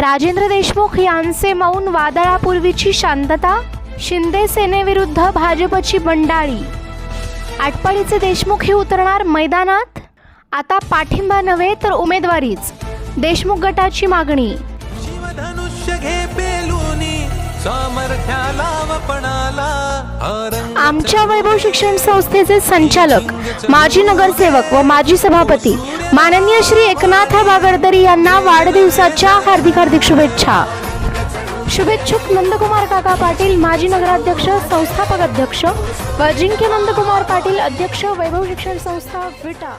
राजेंद्र देशमुख यांचे मौन वादळापूर्वीची शांतता शिंदे सेनेविरुद्ध भाजपची बंडाळी. आटपाडीचे देशमुखही उतरणार मैदानात? आता पाठिंबा नव्हे तर उमेदवारीच. देशमुख गटाची मागणी. शिवधनुष्य घे पेलुनी सामर्थ्याला आमच्या वैभव शिक्षण संस्थेचे संचालक माजी नगरसेवक व माजी सभापती माननीय श्री एकनाथ बागडदरी यांना वाढदिवसाच्या हार्दिक हार्दिक शुभेच्छा. शुभेच्छुक नंदकुमार काका पाटील माजी नगराध्यक्ष संस्थापक अध्यक्ष व अजिंक्य नंदकुमार पाटील अध्यक्ष वैभव शिक्षण संस्था विटा.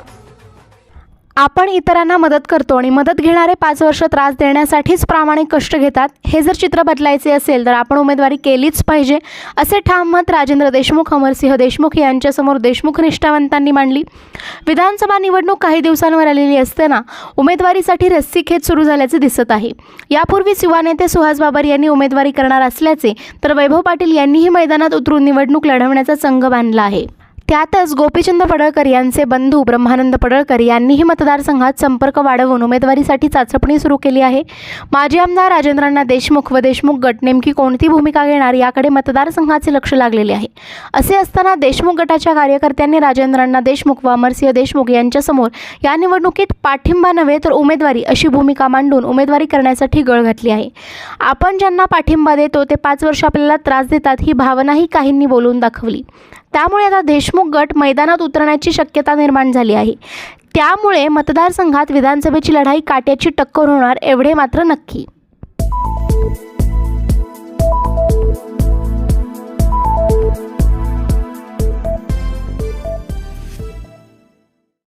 आपण इतरांना मदत करतो आणि मदत घेणारे पाच वर्ष त्रास देण्यासाठीच प्रामाणिक कष्ट घेतात हे जर चित्र बदलायचे असेल तर आपण उमेदवारी केलीच पाहिजे असे ठाम मत राजेंद्र देशमुख अमरसिंह देशमुख यांच्यासमोर देशमुख निष्ठावंतांनी मांडली. विधानसभा निवडणूक काही दिवसांवर आलेली असताना उमेदवारीसाठी रस्सीखेच सुरू झाल्याचे दिसत आहे. यापूर्वीच युवा नेते सुहास बाबर यांनी उमेदवारी करणार असल्याचे तर वैभव पाटील यांनीही मैदानात उतरून निवडणूक लढवण्याचा संघ बांधला आहे. त्यातच गोपीचंद पडळकर यांचे बंधू ब्रह्मानंद पडळकर यांनीही मतदारसंघात संपर्क वाढवून उमेदवारीसाठी चाचपणी सुरू केली आहे. माजी आमदार राजेंद्रांना देशमुख व देशमुख गट नेमकी कोणती भूमिका घेणार याकडे मतदारसंघाचे लक्ष लागलेले आहे. असे असताना देशमुख गटाच्या कार्यकर्त्यांनी राजेंद्रांना देशमुख व अमरसिंह देशमुख यांच्यासमोर या निवडणुकीत पाठिंबा नव्हे तर उमेदवारी अशी भूमिका मांडून उमेदवारी करण्यासाठी गळ घातली आहे. आपण ज्यांना पाठिंबा देतो ते पाच वर्ष आपल्याला त्रास देतात ही भावनाही काहींनी बोलून दाखवली. त्यामुळे आता देशमुख गट मैदानात उतरण्याची शक्यता निर्माण झाली आहे. त्यामुळे मतदारसंघात विधानसभेची लढाई काट्याची टक्कर होणार एवढे मात्र नक्की.